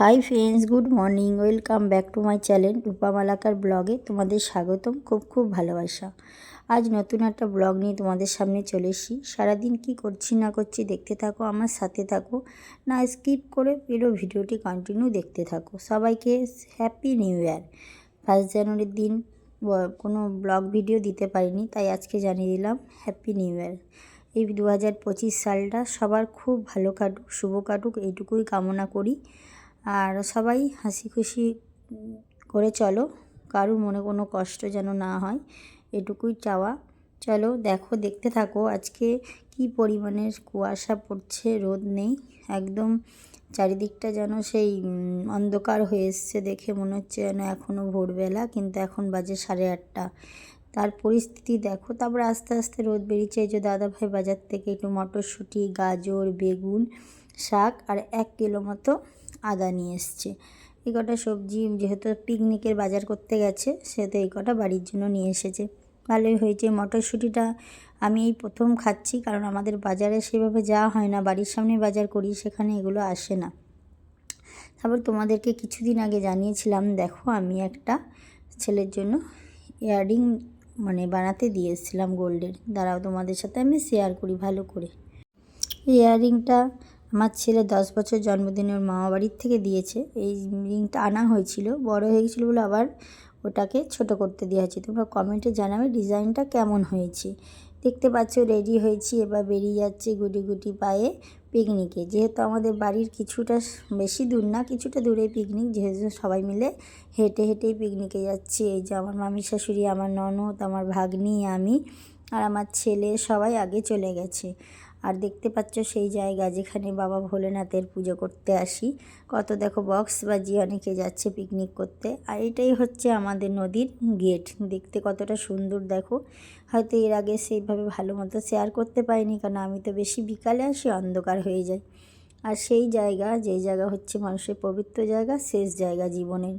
Hi friends, good morning. Welcome back to my channel Rupa Malakar ব্লগে। তোমাদের স্বাগতম, খুব খুব ভালোবাসা। আজ নতুন একটা ব্লগ নিয়ে তোমাদের সামনে চলে এসেছি। সারাদিন কি করছি, না করছি দেখতে থাকো, আমার সাথে থাকো। না স্কিপ করে পুরো ভিডিওটি কন্টিনিউ দেখতে থাকো। সবাইকে হ্যাপি নিউ ইয়ার ফার্স্ট জানুয়ারির দিন কোনো ব্লগ ভিডিও দিতে পারিনি, তাই আজকে জানিয়ে দিলাম হ্যাপি নিউ ইয়ার এই দু হাজার পঁচিশ সালটা সবার খুব ভালো কাটুক, শুভ কাটুক, এইটুকুই কামনা করি। আর সবাই হাসি খুশি করে চলো। কারুর মনে কোনো কষ্ট যেন না হয়, এটুকুই চাওয়া। চলো, দেখো, দেখতে থাকো, আজকে কি পরিমাণের কুয়াশা পড়ছে, রোদ নেই। একদম চারিদিকটা যেন সেই অন্ধকার হয়ে এসছে দেখে মনে হচ্ছে যেন এখনও ভোরবেলা, কিন্তু এখন বাজে সাড়ে আটটা। তার পরিস্থিতি দেখো, তারপর আস্তে আস্তে রোদ বেরিয়েছে, এই যে দাদাভাই বাজার থেকে একটু মটরশুঁটি, গাজর, বেগুন, শাক, আর এক কিলো মতো আদা নিয়ে এসছে। এই কটা সবজি যেহেতু পিকনিকের বাজার করতে গেছে, সেহেতু এই কটা বাড়ির জন্য নিয়ে এসেছে। ভালোই হয়েছে। মটরশুঁটিটা আমি এই প্রথম খাচ্ছি, কারণ আমাদের বাজারে সেভাবে যাওয়া হয় না। বাড়ির সামনে বাজার করি, সেখানে এগুলো আসে না। তারপর তোমাদেরকে কিছুদিন আগে জানিয়েছিলাম, দেখো আমি একটা ছেলের জন্য ইয়াররিং মানে বানাতে দিয়ে এসেছিলাম গোল্ডের। দাঁড়াও, তোমাদের সাথে আমি শেয়ার করি ভালো করে। ইয়াররিংটা আমার ছেলে দশ বছর জন্মদিনে ওর মামা বাড়ির থেকে দিয়েছে। এই রিংটা আনা হয়েছিল। বড় হয়ে গেছিল বলে আবার ওটাকে ছোট করতে দেওয়া হয়েছে। তোমরা কমেন্টে জানাবে ডিজাইনটা কেমন হয়েছে। দেখতে পাচ্ছ রেডি হয়েছি, এবার বেরিয়ে যাচ্ছে গুটি গুটি পায়ে পিকনিকে। যেহেতু আমাদের বাড়ির কিছুটা বেশি দূর না, কিছুটা দূরে পিকনিক। যেহেতু সবাই মিলে হেঁটে হেঁটেই পিকনিকে যাচ্ছি। এই যে আমার মামি শাশুড়ি, আমার ননদ, আমার ভাগ্নি, আমি আর আমার ছেলে সবাই আগে চলে গেছে। আর দেখতে পাচ্ছ সেই জায়গা যেখানে বাবা ভোলেনাথের পুজো করতে আসি। কত দেখো বক্স বাজিয়ে অনেকে যাচ্ছে পিকনিক করতে। আর এটাই হচ্ছে আমাদের নদীর গেট দেখতে কতটা সুন্দর দেখো। হয়তো এর আগে সেইভাবে ভালো মতো শেয়ার করতে পারিনি, কারণ আমি তো বেশি বিকালে আসি, অন্ধকার হয়ে যায় আর সেই জায়গা, যেই জায়গা হচ্ছে মানুষের পবিত্র জায়গা, শেষ জায়গা জীবনের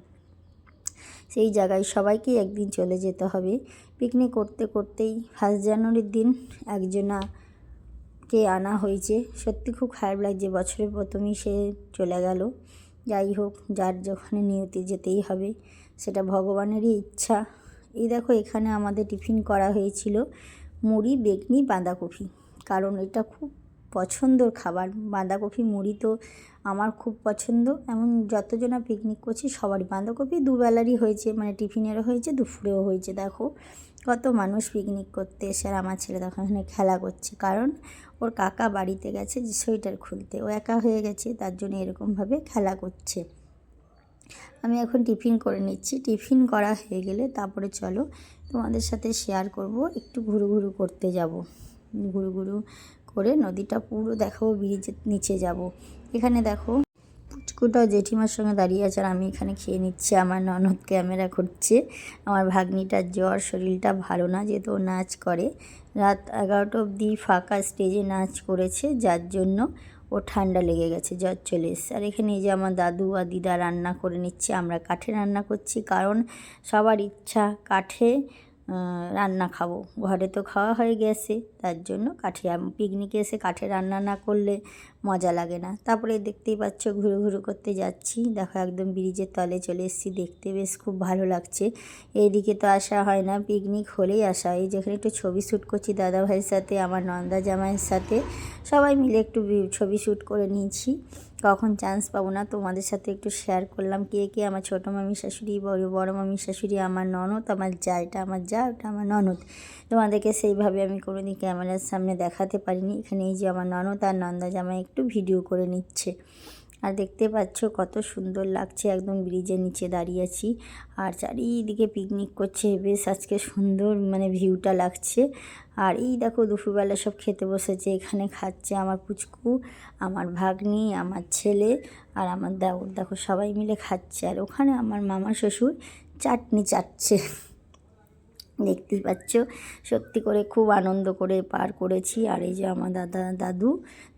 সেই জায়গায় সবাইকেই একদিন চলে যেতে হবে। পিকনিক করতে করতেই ফার্স্ট জানুয়ারির দিন একজনা কে আনা হয়েছে? সত্যি খুব খারাপ লাগছে। বছরের প্রথমেই সে চলে গেল। যাই হোক, যার যখন নিয়তি যেতেই হবে, সেটা ভগবানেরই ইচ্ছা। এই দেখো, এখানে আমাদের টিফিন করা হয়েছিল মুড়ি, বেগনি, বাঁধাকপি। কারণ এটা খুব পছন্দর খাবার। বাঁধাকপি, মুড়ি তো আমার খুব পছন্দ। এমন যতজনা পিকনিক করছি, সবারই। বাঁধাকপি দুবেলারই হয়েছে মানে টিফিনেরও হয়েছে, দুপুরেও হয়েছে। দেখো কত মানুষ পিকনিক করতে এসে আর আমার ছেলে তখন এখানে খেলা করছে। কারণ ওর কাকা বাড়িতে গেছে যে সোয়েটার খুলতে। ও একা হয়ে গেছে, তার জন্য এরকমভাবে খেলা করছে। আমি এখন টিফিন করে নিচ্ছি। টিফিন করা হয়ে গেলে তারপরে চলো তোমাদের সাথে শেয়ার করব। একটু ঘুরু ঘুরু করতে যাব। ঘুরু ঘুরু করে নদীটা পুরো দেখাবো ব্রিজের নিচে যাব। এখানে দেখো পুচকুটাও জেঠিমার সঙ্গে দাঁড়িয়ে আছে আর আমি এখানে খেয়ে নিচ্ছি। আমার ননদ ক্যামেরা করছে। আমার ভাগ্নিটার জ্বর, শরীরটা ভালো না যেহেতু ও নাচ করে। রাত এগারোটা অবধি ফাঁকা স্টেজে নাচ করেছে, যার জন্য ও ঠান্ডা লেগে গেছে, জ্বর চলে এসছে। আর এখানে এই যে আমার দাদু আর দিদা রান্না করে নিচ্ছে, আমরা কাঠে রান্না করছি কারণ সবার ইচ্ছা কাঠে রান্না খাব। ঘরে তো খাওয়া হয়ে গেছে, তার জন্য কাঠে। পিকনিকে এসে কাঠে রান্না না করলে মজা লাগে না। তারপরে দেখতেই পাচ্ছ ঘুরু ঘুরু করতে যাচ্ছি। দেখো একদম ব্রিজের তলে চলে এসেছি দেখতে। বেশ খুব ভালো লাগছে। এইদিকে তো আসা হয় না পিকনিক হলেই আসা। হয় যেখানে একটু ছবি শ্যুট করছি দাদাভাইয়ের সাথে, আমার নন্দা জামাইয়ের সাথে। সবাই মিলে একটু ছবি শ্যুট করে নিয়েছি। কখন চান্স পাবো না? তোমাদের সাথে একটু শেয়ার করলাম কে কে? আমার ছোটো মামি শাশুড়ি, বড় বড় মামি শাশুড়ি, আমার ননদ, আমার যা, এটা আমার যা, ওটা আমার ননদ। তোমাদেরকে সেইভাবে আমি কোনোদিন ক্যামেরার সামনে দেখাতে পারিনি। এখানে এই যে আমার ননদ আর নন্দা জামাই একটু ভিডিও করে নিচ্ছে। আর দেখতে পাচ্ছ কত সুন্দর লাগছে, একদম ব্রিজের নিচে দাঁড়িয়ে আছি। আর চারিদিকে পিকনিক করছে, বেশ আজকে সুন্দর মানে ভিউটা লাগছে। আর এই দেখো দুপুরবেলা সব খেতে বসেছে, এখানে খাচ্ছে আমার পুচকু, আমার ভাগ্নি, আমার ছেলে আর আমার দেওর। দেখো সবাই মিলে খাচ্ছে। আর ওখানে আমার মামা শ্বশুর চাটনি চাটছে দেখতেই পাচ্ছ। সত্যি করে খুব আনন্দ করে পার করেছি। আর এই যে আমার দাদা, দাদু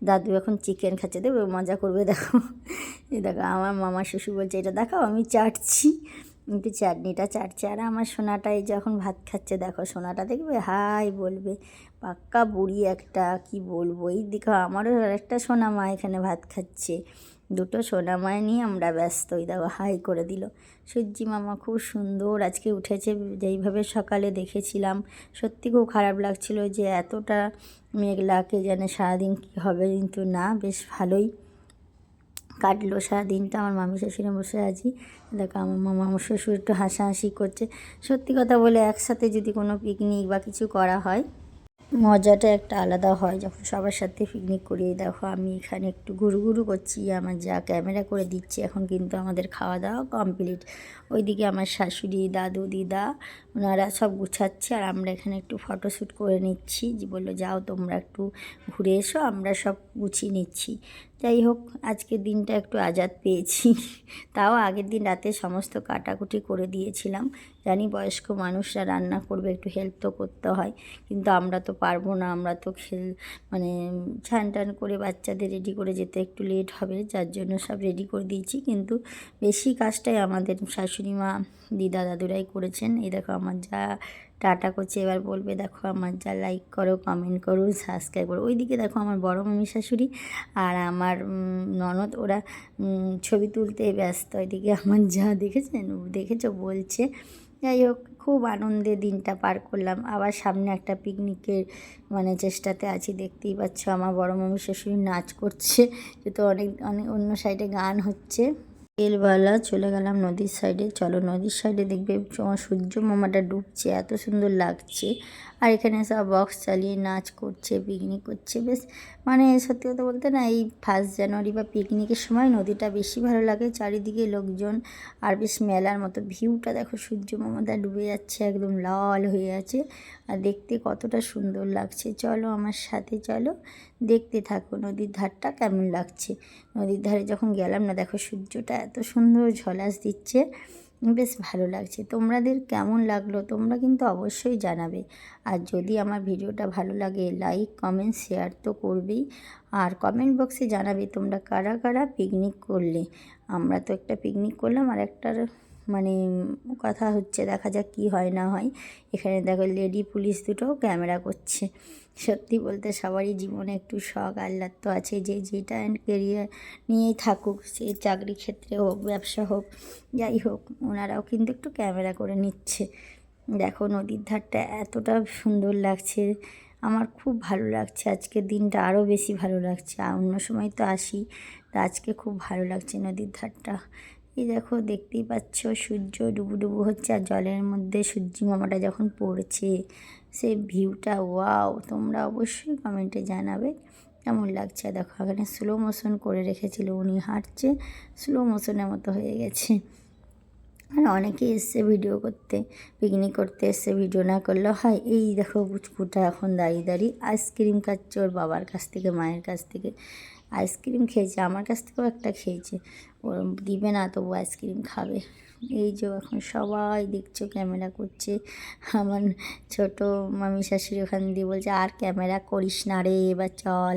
দাদু এখন চিকেন খাচ্ছে। দেবে মজা করবে, দেখো। এই দেখো, আমার মামা শ্বশুর বলছে, এটা দেখাও, আমি চাটছি। কিন্তু চাটনিটা চাটছে। আর আমার সোনাটা এই যখন ভাত খাচ্ছে, দেখো, সোনাটা দেখবে? হাই বলবে, পাক্কা বুড়ি একটা, কি বলব? এই দেখো আমারও একটা সোনা মা এখানে ভাত খাচ্ছে। দুটো সোনা সোনামায় নিয়ে আমরা ব্যস্ত ওই দেখো হাই করে দিল। সূর্যি মামা খুব সুন্দর আজকে উঠেছে, যেইভাবে সকালে দেখেছিলাম। সত্যি খুব খারাপ লাগছিল যে এতটা মেঘলাকে যেন সারাদিন কী হবে কিন্তু না, বেশ ভালোই কাটলো সারাদিনটা। আমার মামি শ্বশুরে বসে আছি, দেখো আমার মামা আমার শ্বশুর একটু হাসাহাসি করছে। সত্যি কথা বলে একসাথে যদি কোনো পিকনিক বা কিছু করা হয় মজাটা একটা আলাদা হয় যখন সবার সাথে পিকনিক করিয়ে দেখো আমি এখানে একটু ঘুরু ঘুরু করছি, আমার যা ক্যামেরা করে দিচ্ছে, এখন কিন্তু আমাদের খাওয়া দাওয়া কমপ্লিট ওইদিকে আমার শাশুড়ি, দাদু, দিদা, ওনারা সব গুছাচ্ছে আর আমরা এখানে একটু ফটোশ্যুট করে নিচ্ছি। যে বলল, যাও তোমরা একটু ঘুরে এসো, আমরা সব গুছিয়ে নিচ্ছি। যাই হোক আজকের দিনটা একটু আজাদ পেয়েছি। তাও আগের দিন রাতে সমস্ত কাটাকুটি করে দিয়েছিলাম। জানি বয়স্ক মানুষরা রান্না করবে, একটু হেল্প তো করতে হয়। কিন্তু আমরা তো পারব না, আমরা তো খেল মানে ছান টান করে বাচ্চাদের রেডি করে যেতে একটু লেট হবে, যার জন্য সব রেডি করে দিয়েছি। কিন্তু বেশি কাজটাই আমাদের শাশুড়ি মা, দিদা, দাদুরাই করেছেন। এই দেখো আমার যা টাটা করছে। এবার বলবে, দেখো আমার যা লাইক করো কমেন্ট করো সাবস্ক্রাইব করো। ওইদিকে দেখো আমার বড় মামি শাশুড়ি আর আমার ননদ, ওরা ছবি তুলতে ব্যস্ত। ওইদিকে আমার যা দেখেছেন? দেখেছ? বলছে, যাই হোক, খুব আনন্দে দিনটা পার করলাম। আবার সামনে একটা পিকনিকের মানে চেষ্টাতে আছি। দেখতেই পাচ্ছ আমার বড় মামি শাশুড়ি নাচ করছে। তো অনেক অনেক অন্য সাইডে গান হচ্ছে। বিকেলবেলা চলে গেলাম নদীর সাইডে চলো নদীর সাইডে দেখবে তোমার সূর্য মামাটা ডুবছে, এত সুন্দর লাগছে। আর এখানে সব বক্স চালিয়ে নাচ করছে পিকনিক করছে। বেশ মানে সত্যি কথা বলতে না, এই ফার্স্ট জানুয়ারি বা পিকনিকের সময় নদীটা বেশি ভালো লাগে। চারিদিকে লোকজন আর বেশ মেলার মতো ভিউটা দেখো, সূর্য মামাটা ডুবে যাচ্ছে, একদম লাল হয়ে আছে। আর দেখতে কতটা সুন্দর লাগছে। চলো আমার সাথে চলো, দেখতে থাকো নদীর ধারটা কেমন লাগছে। নদীর ধারে যখন গেলাম না, দেখো সূর্যটা এত সুন্দর ঝলাস দিচ্ছে, বেশ ভালো লাগছে। তোমাদের কেমন লাগল তোমরা কিন্তু অবশ্যই জানাবে। আর যদি আমার ভিডিওটা ভালো লাগে লাইক কমেন্ট শেয়ার তো করবেই। আর কমেন্ট বক্সে জানাবে তোমরা কারা কারা পিকনিক করলে। আমরা তো একটা পিকনিক করলাম, আর একটার মানে কথা হচ্ছে দেখা যাক কী হয় না হয়। এখানে দেখো লেডি পুলিশ দুটোও ক্যামেরা করছে। সত্যি বলতে সবারই জীবনে একটু শখ, আহ্লাদ তো আছে যে যেটা কেরিয়ার নিয়েই থাকুক, সে চাকরি ক্ষেত্রে হোক, ব্যবসা হোক, যাই হোক, ওনারাও কিন্তু একটু ক্যামেরা করে নিচ্ছে। দেখো নদীর ধারটা এতটা সুন্দর লাগছে, আমার খুব ভালো লাগছে, আজকের দিনটা আরও বেশি ভালো লাগছে, আর অন্য সময় তো আসি, তা আজকে খুব ভালো লাগছে নদীর ধারটা। এই দেখো দেখতেই পাচ্ছ সূর্য ডুবু ডুবু হচ্ছে, আর জলের মধ্যে সূর্যি মামাটা যখন পড়ছে সে ভিউটা ওয়াও, তোমরা অবশ্যই কমেন্টে জানাবে। কেমন লাগছে? দেখো, এখানে স্লো মোশন করে রেখেছিল, উনি হাঁটছে স্লো মোশনের মতো হয়ে গেছে। আর অনেকে এসছে ভিডিও করতে পিকনিক করতে এসছে ভিডিও না করলেও হয়। এই দেখো, পুচকুটা এখন দাঁড়িয়ে দাঁড়িয়ে আইসক্রিম খাচ্ছে ওর বাবার কাছ থেকে, মায়ের কাছ থেকে। আইসক্রিম খেয়েছে, আমার কাছ থেকেও একটা খেয়েছে। ও দিবে না, তবু আইসক্রিম খাবে। এই যে এখন সবাই দেখছ, ক্যামেরা করছে। আমার ছোট মামি শাশুড়ি ওখান দিয়ে বলছে, আর ক্যামেরা করিস না রে, এবার চল।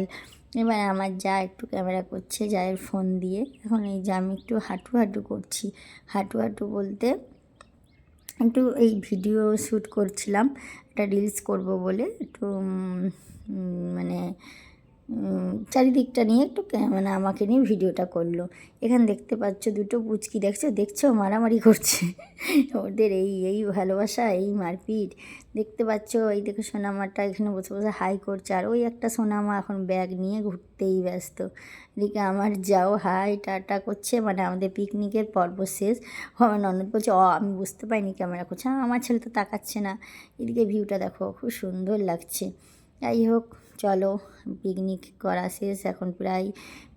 এবার আমার যা একটু ক্যামেরা করছে যায়ের ফোন দিয়ে। এখন এই যে আমি একটু হাঁটু হাঁটু করছি। হাঁটু হাঁটু বলতে একটু এই ভিডিও শ্যুট করছিলাম, একটা রিলস করব বলে। একটু মানে চারিদিকটা নিয়ে একটু মানে আমাকে নিয়ে ভিডিওটা করল। এখানে দেখতে পাচ্ছ দুটো পুচকি, দেখছ? দেখছ? মারামারি করছে। ওদের এই এই ভালোবাসা, এই মারপিট। দেখতে পাচ্ছ? এই দেখো সোনামাটা এখানে বসে বসে হাই করছে। আর ওই একটা সোনামা এখন ব্যাগ নিয়ে ঘুরতেই ব্যস্ত। এদিকে আমার যাও, হাই, টাটা করছে। মানে আমাদের পিকনিকের পর্ব শেষ। আমার ননদ বলছে ও আমি বুঝতে পারিনি ক্যামেরা করছে। আমার ছেলে তো তাকাচ্ছে না। এদিকে ভিউটা দেখো, খুব সুন্দর লাগছে। যাই হোক, চলো পিকনিক করা শেষ। এখন প্রায়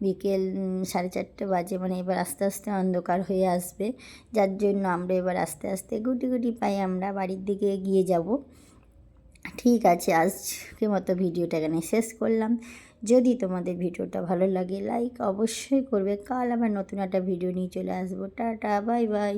বিকেল সাড়ে চারটে বাজে মানে এবার আস্তে আস্তে অন্ধকার হয়ে আসবে। যার জন্য আমরা এবার আস্তে আস্তে গুটি গুটি পাই আমরা বাড়ির দিকে এগিয়ে যাব। ঠিক আছে আজকে মতো ভিডিওটা এখানে শেষ করলাম। যদি তোমাদের ভিডিওটা ভালো লাগে লাইক অবশ্যই করবে। কাল আবার নতুন একটা ভিডিও নিয়ে চলে আসব। Tata bye bye